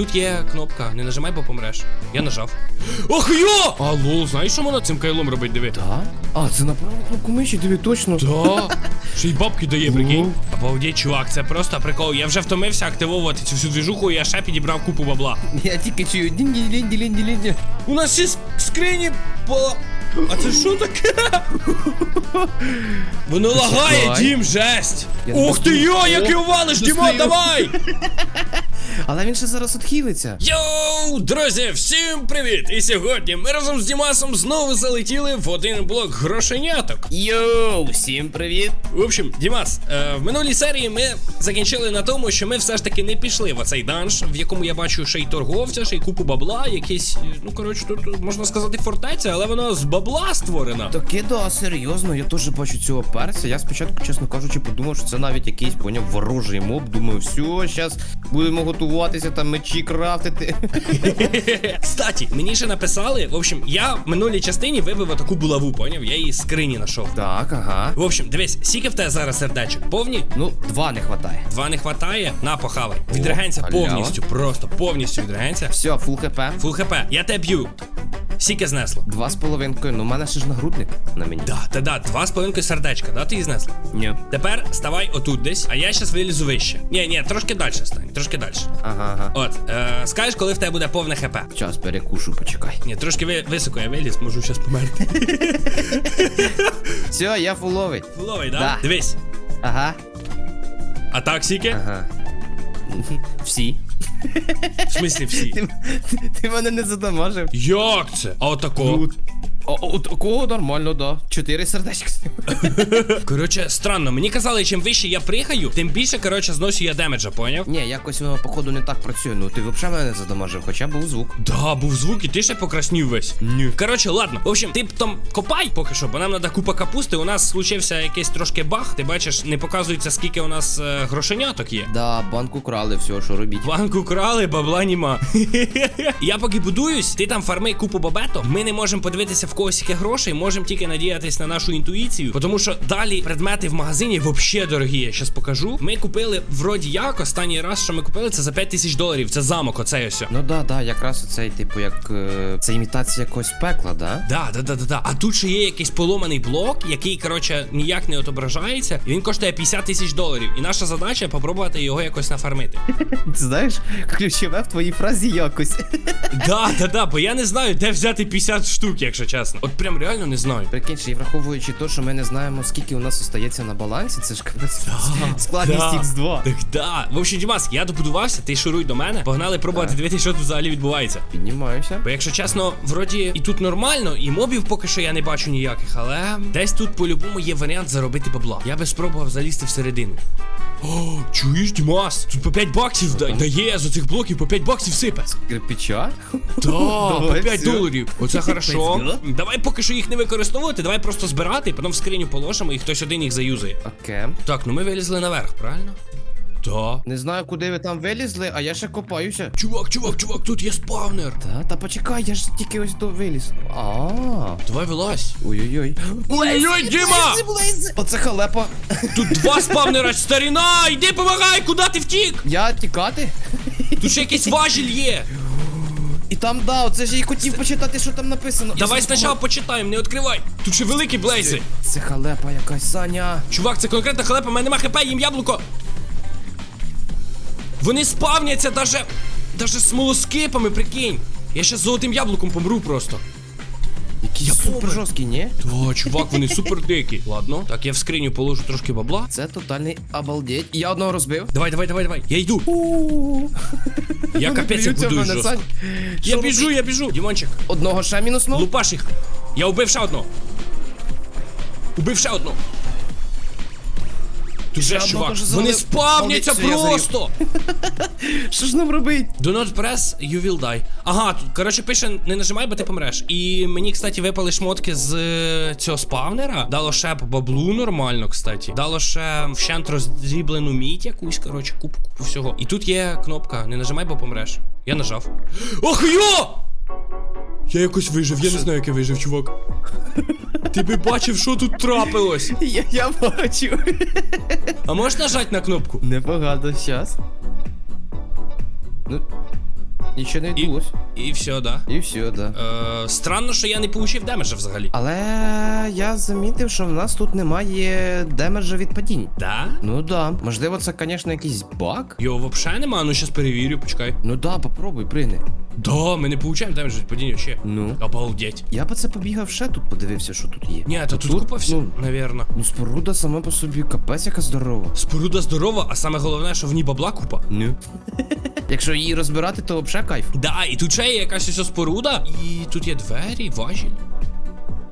тут є кнопка, не нажимай, бо помреш. Я нажав. Ох йо! А лол, знаєш, що можна цим кайлом робить, диви? Так? А, це на праву кнопку миші, диви точно. Да. Ще й бабки дає, прикинь. Обалдеть, чувак, це просто прикол. Я вже втомився активовувати цю всю движуху, і я ще підібрав купу бабла. Я тільки чую дінді лінді лінді лінді У нас всі скрині по. А це що таке? Воно лагає, дім, жесть! Ух ти йо, як його валиш, Дімон, давай! Але він ще зараз відхилиться. Йоу, друзі, всім привіт! І сьогодні ми разом з Дімасом знову залетіли в один блок грошеняток. Йоу, всім привіт. В общем, Дімас, е, в минулій серії ми закінчили на тому, що ми все ж таки не пішли в оцей данж, в якому я бачу ще й торговця, ще й купу бабла, якісь, е, ну коротше, тут можна сказати фортеця, але вона з бабла створена. Таке да, серйозно, я теж бачу цього перця. Я спочатку, чесно кажучи, подумав, що це навіть якийсь поняв ворожий моб. Думаю, все, зараз будемо готуватися там мечі крафтити. Кстати, мені ще написали, в общем, я в минулій частині вибив таку булаву, поняв? Я її з скрині знайшов. Так, ага. В общем, дивись, скільки в тебе зараз сердечок? Повні? Ну, два не хватає. Два не хватає, на похавай. Відрегенься повністю, просто повністю відрегенься. Все, фул хп. Фул хп, я тебе б'ю. Скільки знесло? Два з половинкою, ну в мене ще ж нагрудник на мені. Да, та да, два з половинкою сердечка, да, ти її знесла? Ні. Тепер ставай отут десь, а я щас вилізу вище. Ні, ні, трошки далі стань, трошки далі. Ага, ага. От, е, скажеш, коли в тебе буде повне хп. Час перекушу, почекай. Ні, трошки ви, високо я виліз, можу щас померти. Все, я фуловий. Фуловий, да? Да. Дивись. Ага. А так скільки? Ага. Всі. В смислі всі. Ти, ти, мене не задамажив. Як це? А отако? Тут. О, о, такого нормально, да. Чотири сердечка. Коротше, странно, мені казали, чим вище я пригаю, тим більше, коротше, зносю я демеджа, поняв? Ні, якось воно, походу, не так працює. Ну ти взагалі мене не задамажив, хоча був звук. Да, був звук, і ти ще покраснів весь. Ні. Коротше, ладно. В общем, ти там копай поки що, бо нам треба купа капусти. У нас случився якийсь трошки баг. Ти бачиш, не показується, скільки у нас е, грошеняток є. Да, банку крали, все, що робіть. Банку крали, бабла німа. Я поки будуюсь, ти там фарми купу бабето. Ми не можемо подивитися в когось яке грошей, можемо тільки надіятись на нашу інтуїцію. Тому що далі предмети в магазині вообще дорогі. Я щас покажу. Ми купили вроді як останній раз, що ми купили, це за 5 тисяч доларів. Це замок, оцей ось. Ну да, да, якраз оцей, типу, як е, це імітація якогось пекла, да? Да, да, да, да, да. А тут ще є якийсь поломаний блок, який, коротше, ніяк не отображається. І він коштує 50 тисяч доларів. І наша задача попробувати його якось нафармити. Ти знаєш, ключове в твоїй фразі якось. Да, да, да, бо я не знаю, де взяти 50 штук, якщо чесно. От прям реально не знаю. Прикинь, ще й враховуючи те, що ми не знаємо, скільки у нас остається на балансі, це ж капець. складність Да. X2. Так да. В общем, Дімас, я добудувався, ти шуруй до мене. Погнали пробувати дивитися, що тут взагалі відбувається. Піднімаюся. Бо якщо чесно, вроді і тут нормально, і мобів поки що я не бачу ніяких, але десь тут по-любому є варіант заробити бабла. Я би спробував залізти всередину. О, чуєш, Дімас? Тут по 5 баксів да- дає з оцих блоків по 5 баксів сипе. Кирпича? Да, по 5 доларів. Оце хорошо. Давай поки що їх не використовувати, давай просто збирати, потім в скриню положимо і хтось один їх заюзає. Окей. Так, ну ми вилізли наверх, правильно? Да. Не знаю, куди ви там вилізли, а я ще копаюся. Чувак, чувак, чувак, тут є спавнер. Та, та почекай, я ж тільки ось до виліз. А. Давай вилазь. Ой-ой-ой. Ой-ой, Діма! Оце халепа. Тут два спавнера, старіна! Йди помагай, куди ти втік? Я тікати? Тут ще якийсь важіль є. І там, да, оце ж я й хотів почитати, що там написано. Давай спочатку почитаємо, не відкривай. Тут ще великі блейзи. Це халепа якась, Саня. Чувак, це конкретна халепа, в мене нема хп, їм яблуко. Вони спавняться даже. даже з смолоскипами, прикинь. Я ще з золотим яблуком помру просто. Якийсь Я супер помер. жорсткий, ні? Та, чувак, вони супер дикі. Ладно, так я в скриню положу трошки бабла. Це тотальний обалдеть. Я одного розбив. Давай, давай, давай, давай. Я йду. Я капець як будую жорстко. Я біжу, я біжу. Дімончик, Одного ще мінуснув. лупаш їх. Я убив ще одного. Убив ще одного. Ти Ще чувак, вони спавняться просто. Що ж нам робить? Do not press, you will die. Ага, тут, коротше, пише, не нажимай, бо ти помреш. І мені, кстати, випали шмотки з е, цього спавнера. Дало ще баблу нормально, кстати. Дало ще вщент роздріблену мідь якусь, коротше, купу, купу всього. І тут є кнопка, не нажимай, бо помреш. Я нажав. Ох йо! Я якось вижив, я не знаю, як я вижив, чувак. Ти би бачив, що тут трапилось. Я, я бачу. А можеш нажати на кнопку? Непогано, щас. Ну. Нічого не І- відбулось. І все, да. І все, да. Е, странно, що я не получив демеджа взагалі. Але я замітив, що в нас тут немає демеджа від падінь. Да? Ну да. Можливо, це, звісно, якийсь баг. Його вообще нема, ну щас перевірю, почекай. Ну да, попробуй, прийни. Да, ми не получаємо демеджа від падіння ще. Ну. Обалдеть. Я по це побігав ще тут, подивився, що тут є. Ні, та тут, Тут, купа всього, ну. навірно. Ну, споруда сама по собі капець яка здорова. Споруда здорова, а саме головне, що в ній бабла купа. Ну. Якщо її розбирати, то взагалі кайф. Да, і тут ще є якась ось споруда, і тут є двері, важіль.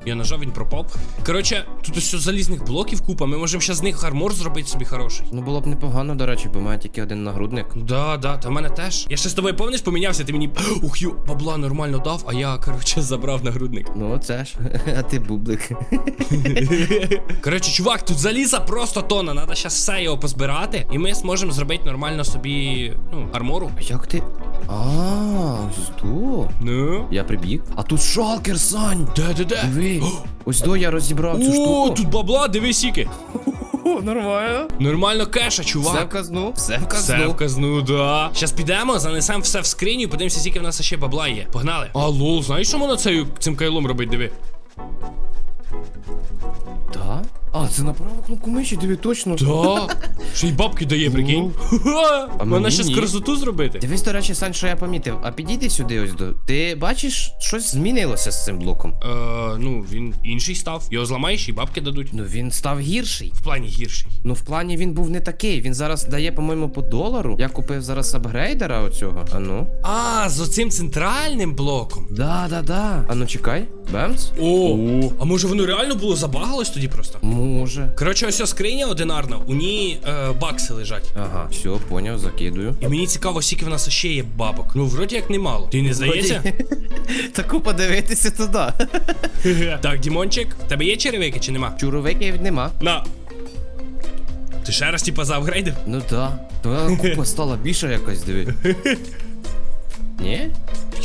Я нажав, він пропав. Коротше, тут ось залізних блоків купа, ми можемо ще з них армор зробити собі хороший. Ну було б непогано, до речі, бо має тільки один нагрудник. Да, да, та в мене теж. Я ще з тобою помниш, помінявся, ти мені ух ю, бабла нормально дав, а я, коротше, забрав нагрудник. Ну оце ж. А ти бублик. Коротше, чувак, тут заліза просто тона. Надо зараз все його позбирати, і ми зможемо зробити нормально собі, ну, армору. А як ти. А, ось. Ну. Я прибіг. А тут шалкер, Сань! Де, де, де? Диви. Ось до я розібрав цю О, тут бабла, диви сіки. Нормально. Нормально кеша, чувак. Все в казну, все в Все казну. в казну, да. Щас підемо, занесемо все в скриню і подивимося, скільки в нас ще бабла є. Погнали. А лол, знаєш, що можна цею, цим кайлом робить, диви? Да? А, це на праву кнопку миші, диви точно. Да. Ще й бабки дає, прикинь. А мені щас ні. красоту зробити. Дивись, до речі, Сань, що я помітив. А підійди сюди ось до. Ти бачиш, щось змінилося з цим блоком. Е, ну, він інший став. Його зламаєш і бабки дадуть. Ну він став гірший. В плані гірший. Ну, в плані він був не такий. Він зараз дає, по-моєму, по долару. Я купив зараз апгрейдера оцього. А ну. А, з оцим центральним блоком. Да, да, да. А ну чекай. Бемц? О, а може воно реально було забагалось тоді просто? Може. Коротше, ось скриня одинарна, у ній е, бакси лежать. Ага, все, поняв, закидую. І мені цікаво, скільки в нас ще є бабок. Ну, вроді як немало. Ти не здається? Таку подивитися туди. так, Дімончик, в тебе є черевики чи нема? Чуровиків нема. На. Ти ще раз типа заапгрейдив? Ну да. То купа стала більша якась, диви. Ні?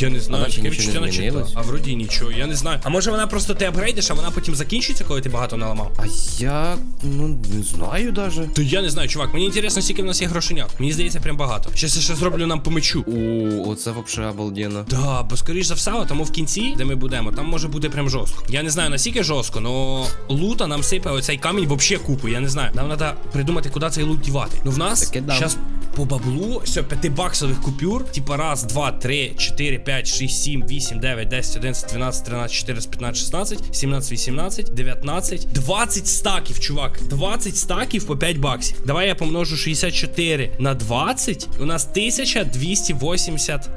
Я не знаю, наче таке нічого відчуття не наче змінилось? та. А вроді нічого, я не знаю. А може вона просто ти апгрейдиш, а вона потім закінчується, коли ти багато наламав? А я ну не знаю даже. То я не знаю, чувак. Мені інтересно, скільки в нас є грошенят. Мені здається, прям багато. Щас я ще зроблю нам по мечу. О, оце вообще обалденно. Да, бо скоріш за все, тому в кінці, де ми будемо, там може бути прям жорстко. Я не знаю наскільки жорстко, но лута нам сипе оцей камінь вообще купу. Я не знаю. Нам треба придумати, куди цей лут дівати. Ну в нас Таке зараз по баблу все 5 баксових купюр, типа раз, два, три, чотири, п'ять, шість, сім, вісім, дев'ять, десять, одинадцять, дванадцять, тринадцять, чотирнадцять, п'ятнадцять, шістнадцять, сімнадцять, вісімнадцять, дев'ятнадцять, двадцять стаків, чувак. 20 стаків по 5 баксів. Давай я помножу 64 на 20. У нас 1280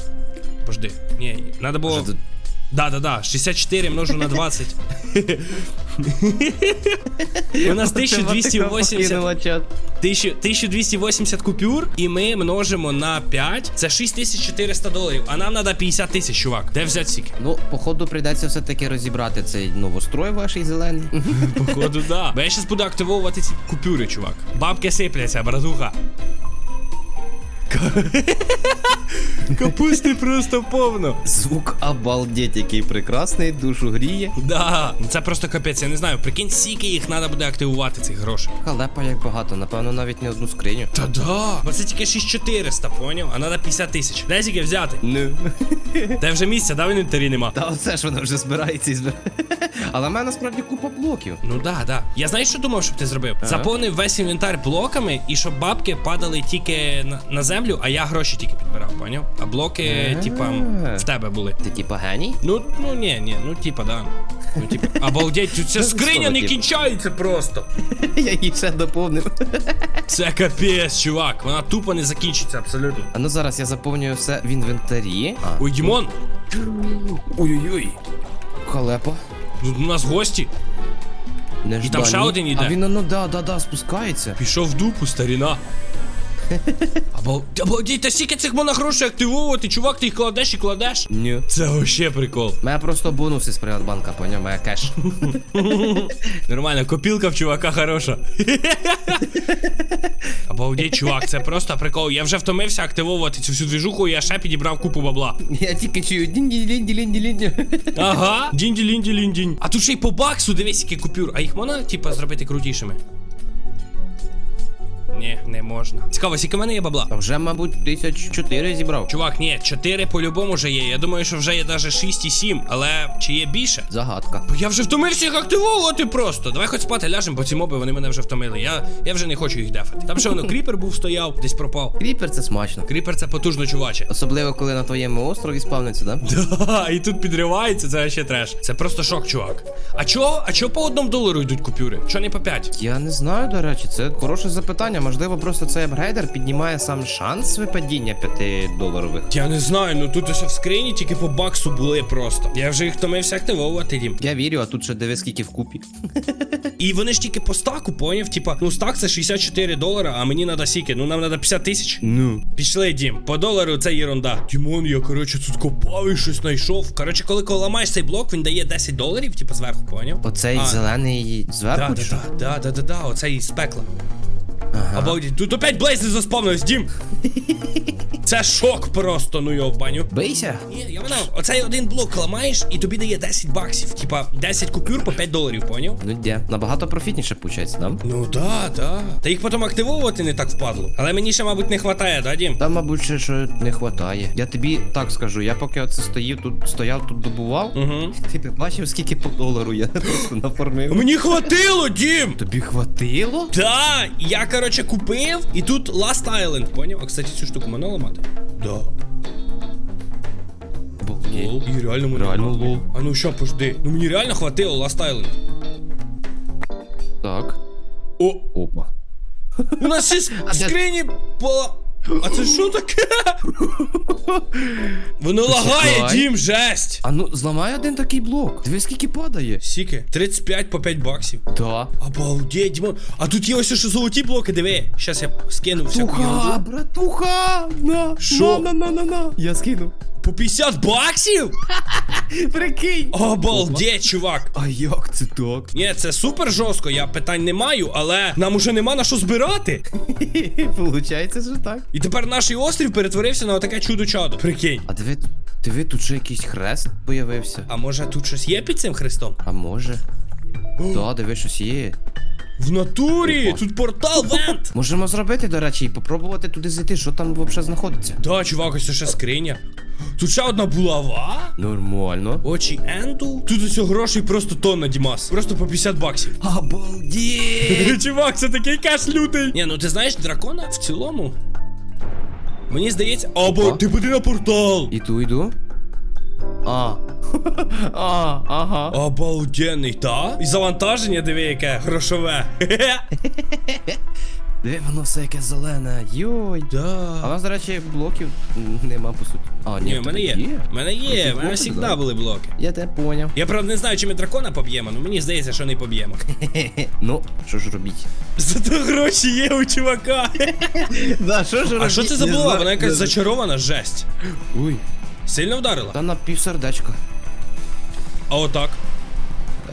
Пожди. Не, надо було. Вже тут- Да, да, да. 64 множу на 20. У нас 1280 1280 купюр, і ми множимо на 5. Це 6400 доларів. А нам треба 50 тисяч, чувак. Де взяти стільки? Ну, походу, прийдеться все-таки розібрати цей новострой ваш зелений. Походу, да. Бо я зараз буду активовувати ці купюри, чувак. Бабки сипляться, братуха. Капусти просто повно. Звук обалдеть, який прекрасний, душу гріє. Да, ну це просто капець, я не знаю. Прикинь, скільки їх треба буде активувати, цих грошей. Халепа як багато, напевно, навіть не одну скриню. Та да. Бо це тільки 6400, поняв? А треба 50 тисяч. Де скільки взяти? Ну. Та вже місця, да, в інвентарі нема. Та оце ж воно вже збирається і збирається. Але в мене насправді купа блоків. Ну да, да. Я знаєш, що думав, щоб ти зробив? Ага. Заповнив весь інвентар блоками, і щоб бабки падали тільки на, на землю, а я гроші тільки підбирав, поняв? А блоки, типа, в тебе були. Ти типа геній? Ну, ну ні, ні, ну типа, да. Ну, типа, обалдеть, тут ця скриня не кінчається просто. Я її ще доповнив. Це капець, чувак. Вона тупо не закінчиться абсолютно. А ну зараз я заповнюю все в інвентарі. Ой, Дімон, Ой-ой-ой. Халепа. Тут у нас гості. І там ще один іде. А він ну да, да, да, спускається. Пішов в дупу, старіна. Обал... Обалдеть, та скільки цих можна грошей чувак, ти їх кладеш і кладеш. Ні. Це вообще прикол. Мене просто бонуси з Приватбанка, поняв, моя кеш. Нормально, копілка в чувака хороша. Обалдеть, чувак, це просто прикол. Я вже втомився активовувати цю всю двіжуху, і я ще підібрав купу бабла. Я тільки чую Ага, ліндінь. А тут ще й по баксу, дивись, які купюр. А їх можна, типа, зробити крутішими? Ні, не можна. Цікаво, скільки в мене є бабла? А вже, мабуть, тисяч чотири зібрав. Чувак, ні, 4 по-любому вже є. Я думаю, що вже є навіть 6 і 7, але чи є більше? Загадка. Бо я вже втомився їх активовувати просто. Давай хоч спати ляжемо, бо ці моби вони мене вже втомили. Я, я вже не хочу їх дефати. Там ще воно кріпер був стояв, десь пропав. Кріпер це смачно. Кріпер це потужно, чуваче. Особливо, коли на твоєму острові спавниться, да? Да, і тут підривається, це ще треш. Це просто шок, чувак. А чого? А чого по одному долару йдуть купюри? Чого не по 5? Я не знаю, до речі, це хороше запитання. Можливо, просто цей апгрейдер піднімає сам шанс випадіння 5 доларових. Я не знаю, ну тут ось в скрині тільки по баксу були просто. Я вже їх втомився активовувати, дім. Я вірю, а тут ще диви скільки вкупі. І вони ж тільки по стаку, поняв? Типа, ну стак це 64 долара, а мені надо сіки. Ну нам надо 50 тисяч. Ну. Пішли, дім. По долару це єрунда. Дімон, я коротше тут копав і щось знайшов. Коротше, коли коли ламаєш цей блок, він дає 10 доларів, типа зверху, поняв? Оцей А. зелений Да, зверху. да, чи да, да, да, да, да, оцей з пекла. Ага. Обалдіть, тут опять блейзи заспавнились, дім. Це шок просто, ну його баню. Бийся. Ні, я мене, оцей один блок ламаєш і тобі дає 10 баксів. Типа 10 купюр по 5 доларів, поняв? Ну де? Набагато профітніше получається, да? Ну да, да. Та їх потім активовувати не так впадло. Але мені ще, мабуть, не хватає, да, Дім? Там, мабуть, ще що не хватає. Я тобі так скажу, я поки оце стоїв тут, стояв тут добував. Угу. Ти б бачив, скільки по долару я просто нафармив. Мені хватило, Дім! Тобі хватило? Да, я, короче, купив, і тут Last Island, поняв? А, кстати, цю штуку можна ламати? Да. Лол. І реально можна Реально ламати. лол. А ну що, пожди. Ну мені реально хватило Last Island. Так. О, Опа. у нас ще в скрині пола... А це що таке? Воно лагає, дім, жесть. А ну зламай один такий блок. Диви, скільки падає. Сіки, 35 по 5 баксів. Да. Обалдеть, Дімон. А тут є ось ще золоті блоки, диви. Щас я скину всяку Туха, ерунду. братуха! На, Що? на, на, на, на. Я скину. По 50 баксів? Прикинь. Обалдеть, чувак. А як це так? Ні, це супер жорстко, я питань не маю, але нам уже нема на що збирати. Получається, що так. І тепер наш острів перетворився на таке чудо-чадо. Прикинь. А диви, диви, тут ще якийсь хрест появився. А може тут щось є під цим хрестом? А може? Да, диви, щось є. В натурі! Опа. Тут портал вент! Можемо зробити, до речі, і попробувати туди зайти, що там взагалі знаходиться. Да, чувак, ось це ще скриня. Тут ще одна булава. Нормально. Очі Енду. Тут ось грошей просто тонна, Дімас. Просто по 50 баксів. Обалдеть! Чувак, це такий кеш лютий. Ні, ну ти знаєш, дракона в цілому. Мені здається. Або ти буде на портал. Іду, йду. А. А, ага. Обалденний, та? І завантаження, диви, яке грошове. Хе-хе. Воно все яке зелене. Йой. А у Да. нас, до речі, блоків нема по суті. А, ні, в мене є. В мене є, в мене блоки, завжди да? були блоки. Я тебе поняв. Я правда не знаю, чи ми дракона поб'ємо, але мені здається, що не поб'ємо. Ну, що ж робіть? Зато гроші є у чувака. Да, що ж А що це за була? Вона якась зачарована жесть. Ой, Сильно вдарила? та на півсердечка. А отак.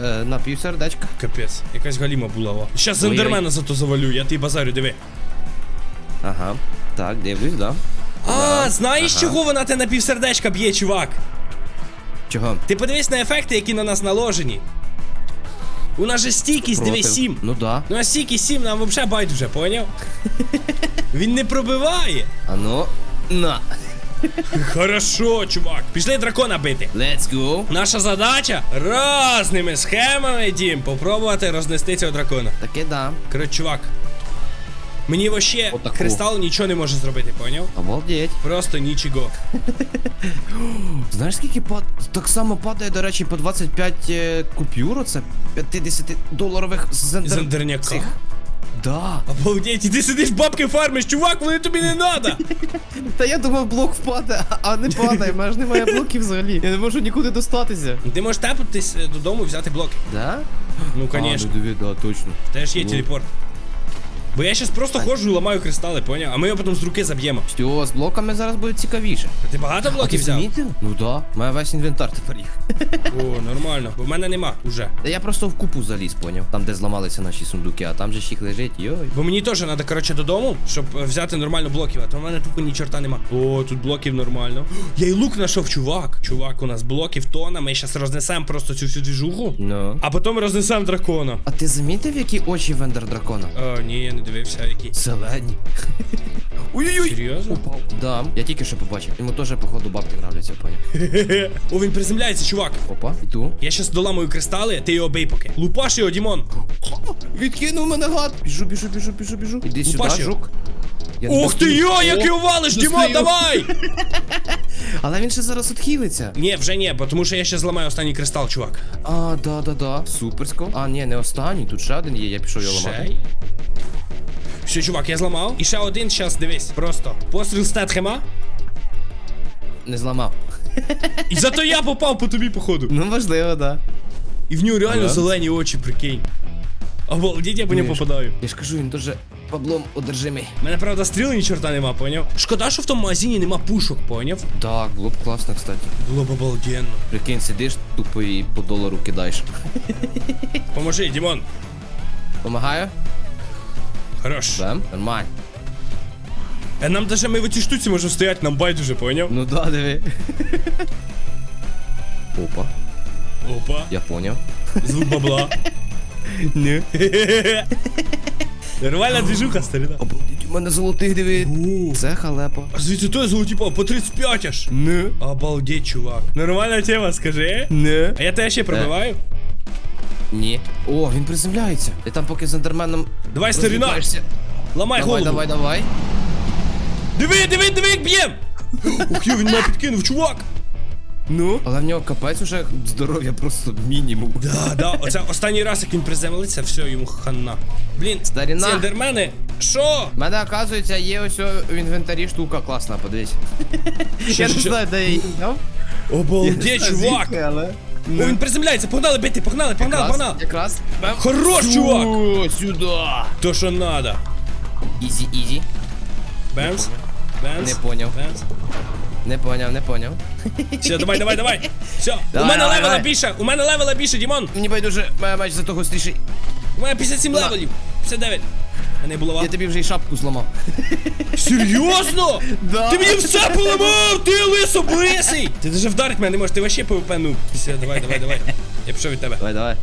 Е, на півсердечка. Капець, якась галіма булава. Щас Ой-ой. ендермена зато завалю, я ти базарю, диви. Ага. Так, дивлюсь, да. А, Да. знаєш, Ага. чого вона те на півсердечка б'є, чувак? Чого? Ти подивись на ефекти, які на нас наложені. У нас же стійкість, диви, Проти. 7. Ну да. Ну а стійкість 7 нам взагалі байдуже, поняв? Він не пробиває. А ну. На. Хорошо, чувак. Пішли дракона бити. Let's go. Наша задача разними схемами, Дім, попробувати рознести цього дракона. Таке да. Коротше, чувак. Мені вообще Отаку. кристал нічого не може зробити, поняв? Обалдеть. Просто нічого. Знаєш, скільки пад... так само падає, до речі, по 25 е, купюр, це 50 доларових зендер... Зендерняка. цих. Да. Обалдеть, і ти сидиш бабки фармиш, чувак, вони тобі не надо. Та я думав, блок впаде, а не падає, в мене ж немає блоків взагалі. Я не можу нікуди достатися. Ти можеш тепатись е, додому і взяти блоки. Да? Ну, А, конечно. ну диви, да, точно. Теж є ну. телепорт. Бо я щас просто ходжу і ламаю кристали, поняв? А ми його потім з руки заб'ємо. Все, з блоками зараз буде цікавіше. А ти багато А ти блоків взяв? замітив? Ну да, має весь інвентар тепер їх. О, нормально. Бо в мене нема уже. Та я просто в купу заліз, поняв. Там, де зламалися наші сундуки, а там же ж їх лежить, йой. Бо мені теж треба, коротше, додому, щоб е, взяти нормально блоків, а то в мене тупо ні чорта нема. О, тут блоків нормально. Я й лук знайшов, чувак. Чувак, у нас блоків тона, ми зараз рознесемо просто цю всю двіжуху, Ну. а потім рознесемо дракона. А ти замітив, які очі вендер дракона? О, ні, я не дивився, які. Зелені. Ой-ой-ой. Серйозно? Упав. Да, я тільки що побачив. Йому теж, походу, бабки нравляться, поняв. О, він приземляється, чувак. Опа, іду. Я щас доламую кристали, ти його бий поки. Лупаш його, Дімон. Відкинув мене гад. Біжу, біжу, біжу, біжу, біжу. Іди сюди, Лупаш його. жук. Я не Ух ти бачу. йо, як О, його валиш. Дімон, давай! Але він ще зараз відхилиться. Ні, вже ні, бо тому що я ще зламаю останній кристал, чувак. А, да, да, да. Суперсько. А, ні, не останній, тут ще один є, я пішов його ламати. Ще. Все, чувак, я зламав. І ще один, щас, дивись, просто. Постріл стетхема. Не зламав. І зато я попав по тобі, походу. Ну, можливо, да. І в нього реально Ага. зелені очі, прикинь. Обалдіть, я по ньому попадаю. Я ж кажу, він дуже баблом одержимий. У мене, правда, стріли ні чорта нема, поняв? Шкода, що в тому магазині нема пушок, поняв? Так, було б класно, кстати. Було б обалденно. Прикинь, сидиш тупо і по долару кидаєш. Поможи, Дімон. Помагаю? Хорош. Да? Нормально. Е, нам даже ми в цій штуці можемо стояти, нам байдуже, поняв? Ну да, диви. Опа, Опа, я поняв. звук бабла. Не. Нормальна движуха, старина. Обалдіть, у мене золотих диви. У. Це халепа. А звідси той золоті по по 35 аж. Не. Обалдеть, чувак. Нормальна тема, скажи. Не. А я тебе ще пробиваю? Ні. О, він приземляється. Ти там поки з ендерменом. Давай, старина. розвиваєшся. Ламай Давай, голову. давай, давай. Диви, диви, диви, як б'єм! Ух, йо, він мене підкинув, чувак! Ну. Але в нього капець уже здоров'я просто мінімум. Да, да, оце останній раз, як він приземлиться, все, йому хана. Блін, Старіна. ці ендермени, що? У мене, оказується, є ось о- в інвентарі штука класна, подивись. Я не що? знаю, де я її взяв. Обалдеть, чувак! але... О, він приземляється, погнали бити, погнали, погнали, погнали! Якраз. Хорош, чувак! О, сюди. То, що надо. Ізі, ізі. Бенс, Бенс, Не поняв. Бенс. Не поняв, не поняв. Все, давай, давай, давай. Все, у Давай, мене давай, левела давай. більше, у мене левела більше, Дімон. Мені байдуже, моя меч зато гостріший. У мене 57 левелів. 59. Мене булава. Я тобі вже й шапку зламав. Серйозно? Да. Ти мені все поламав, ти лисо блисий! Ти даже вдарить мене не можеш, ти вообще ПВП. Все, давай, давай, давай. Я пішов від тебе. Давай, давай.